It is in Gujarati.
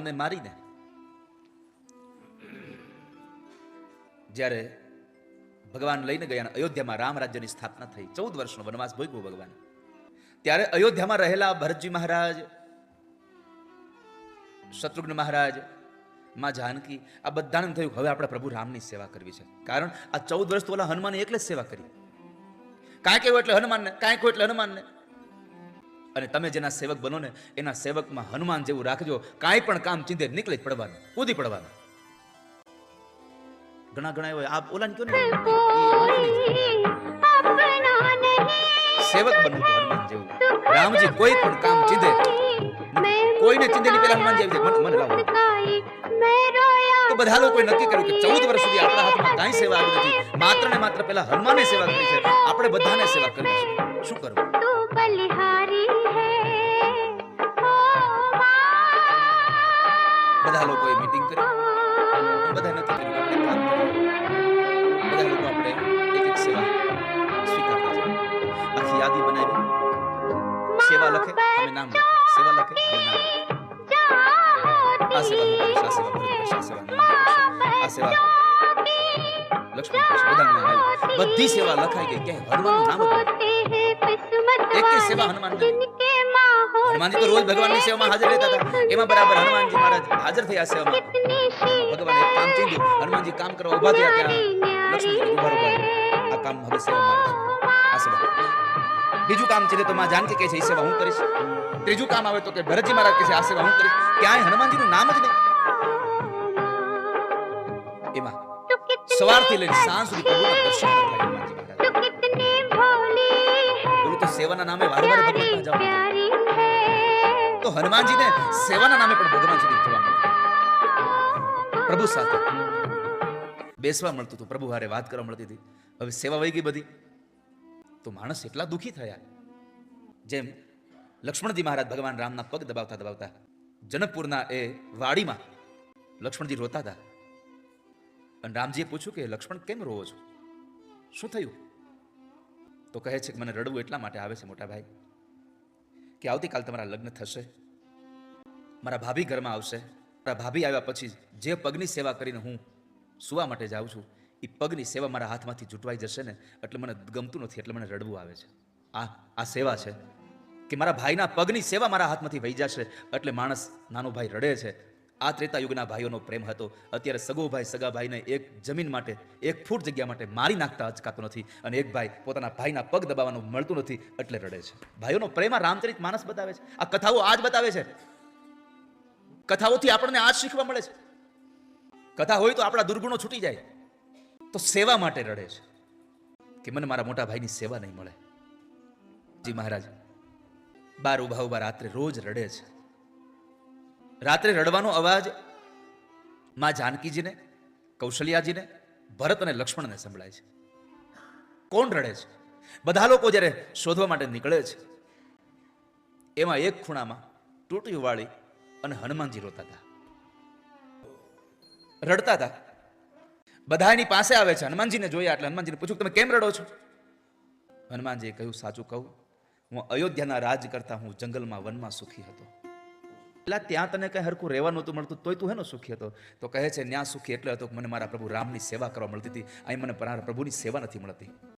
ને મારીને જ્યારે ભગવાન લઈને ગયા અયોધ્યામાં રામ રાજ્યની સ્થાપના થઈ, ચૌદ વર્ષનો વનવાસ ભોગવો ભગવાન. ત્યારે અયોધ્યામાં રહેલા ભરતજી મહારાજ, શત્રુઘ્ન મહારાજ, માં જાનકી, આ બધાને થયું હવે આપણે પ્રભુ રામની સેવા કરવી છે. કારણ આ ચૌદ વર્ષ તો ઓલા હનુમાને એકલે જ સેવા કરી. કાંઈક એવું એટલે હનુમાનને કાંઈક એટલે હનુમાનને. અને તમે જેના સેવક બનો ને એના સેવકમાં હનુમાન જેવું રાખજો. કાંઈ પણ કામ ચીંધે નીકળી જ પડવાનું કૂદી પડવાનું. ઘણા ઘણા એવા આપ ઓલાને કયો સેવક બનવું તો હનુમાન જેવું. રામજી કોઈ પણ કામ ચીંધે. કોઈને ચીંધે ની પેલા હનુમાન જેવું મને મને લાવો. તો બધા લોકોએ નક્કી કર્યું કે ચૌદ વર્ષ સુધી આપણા હાથમાં કાંઈ સેવા આવી નથી. માત્ર ને માત્ર પેલા હનુમાને સેવા કરી છે. આપણે બધાને સેવા કરવી છે. શું કરવું? બધા લોકોએ મીટિંગ કરી બધા નક્કી કર્યું કે આપણે કામ કરીએ બધા લોકો આપણે એક એક સેવા સ્વીકારતા જઈએ આખી યાદી બનાવી સેવા લખે અમે નામ લખે સેવા લખે અમે નામ લખે આ સેવા હું કરીશ આ સેવા ભરત કરશે આ સેવા નંદ કરશે આ સેવા લક્ષ્મણ કરશે બધાનું નામ આવ્યું બધી સેવા લખાઈ ગઈ કે હનુમાનનું નામ જ નહીં એક સેવા હનુમાન હનુમાનજી તો રોજ ભગવાનની સેવામાં હાજર રહેતા હતા. એમાં બરાબર હનુમાનજી મહારાજ હાજર થયા સેવામાં. ભગવાન એક કામ ચીંધ્યું હનુમાનજી કામ કરવા ઊભા થયા ત્યાં. લક્ષ્મણજી ઊભા ઊભા આ કામ હવે સેવા મારી છે. આ સેવા. હું કરીશ. બીજું કામ છે તો માં જાનકી કહે છે એ સેવા હું કરીશ. ત્રીજું કામ આવે તો કે ભરતજી મહારાજ કહે છે આ સેવા હું કરીશ. ક્યાંય હનુમાનજીનું નામ જ નહીં. એમાં સવારથી લઈને સાંજ સુધી પ્રભુના દર્શન થાય સેવાના નામે વારંવાર ભગવાન તો હનુમાનજીને સેવાના નામે પણ ભગવાન સુધી મળતું પ્રભુ સાથે બેસવા મળતું હતું. પ્રભુ હારે વાત કરવા મળતી હતી. હવે સેવા વહી ગઈ બધી. તો માણસ એટલા દુઃખી થયા. જેમ લક્ષ્મણજી મહારાજ ભગવાન રામના પગ દબાવતા દબાવતા જનકપુરના એ વાડીમાં લક્ષ્મણજી રોતા હતા. અને રામજીએ પૂછ્યું કે લક્ષ્મણ કેમ રોવો છો? શું થયું? તો કહે છે કે મને રડવું એટલા માટે આવે છે, મોટા ભાઈ, કે આવતીકાલ તમારા લગ્ન થશે. મારા ભાભી ઘરમાં આવશે. મારા ભાભી આવ્યા પછી જે પગની સેવા કરીને હું સુવા માટે જાઉં છું એ પગની સેવા મારા હાથમાંથી જૂટવાઈ જશે ને, એટલે મને ગમતું નથી, એટલે મને રડવું આવે છે. આ આ સેવા છે. કે મારા ભાઈના પગની સેવા મારા હાથમાંથી વહી જશે, એટલે માણસ નાનો ભાઈ રડે છે આ ત્રેતા યુગના ભાઈઓનો પ્રેમ હતો. અત્યારે સગો ભાઈ, સગા ભાઈને એક જમીન માટે, એક ફૂટ જગ્યા માટે મારી નાખતા અચકાતો નથી અને એક ભાઈ પોતાના ભાઈના પગ દબાવવાનું મળતું નથી એટલે રડે છે. ભાઈઓનો પ્રેમ આ રામચરિત માનસ બતાવે છે. આ કથાઓ આજ બતાવે છે. કથાઓથી આપણને આજ શીખવા મળે છે. કથા હોય તો આપણા દુર્ગુણો છૂટી જાય. તો સેવા માટે રડે છે. કે મને મારા મોટા ભાઈની સેવા નહીં મળે. જી મહારાજ, બાર ઊભા ઊભા રાત્રે રોજ રડે છે. રાત્રે રડવાનો અવાજમાં જાનકીજીને, કૌશલ્યાજીને, ભરત અને લક્ષ્મણને સંભળાય છે. કોણ રડે છે? બધા લોકો જ્યારે શોધવા માટે નીકળે છે, એમાં એક ખૂણામાં તૂટી વાળી અને હનુમાનજી રોતા હતા. રડતા હતા. બધા એની પાસે આવે છે. હનુમાનજીને જોયા એટલે હનુમાનજીને પૂછ્યું, તમે કેમ રડો છો? હનુમાનજીએ કહ્યું, સાચું કહું, હું અયોધ્યાના રાજ કરતા હું જંગલમાં વનમાં સુખી હતો. એટલે ત્યાં તને કંઈ હરખું રહેવા નહોતું મળતું, તોય તું હેનો સુખી હતો? તો કહે છે, ન્યા સુખી એટલે હતો મને મારા પ્રભુ રામની સેવા કરવા મળતી હતી. અહીં મને પ્રભુની સેવા નથી મળતી.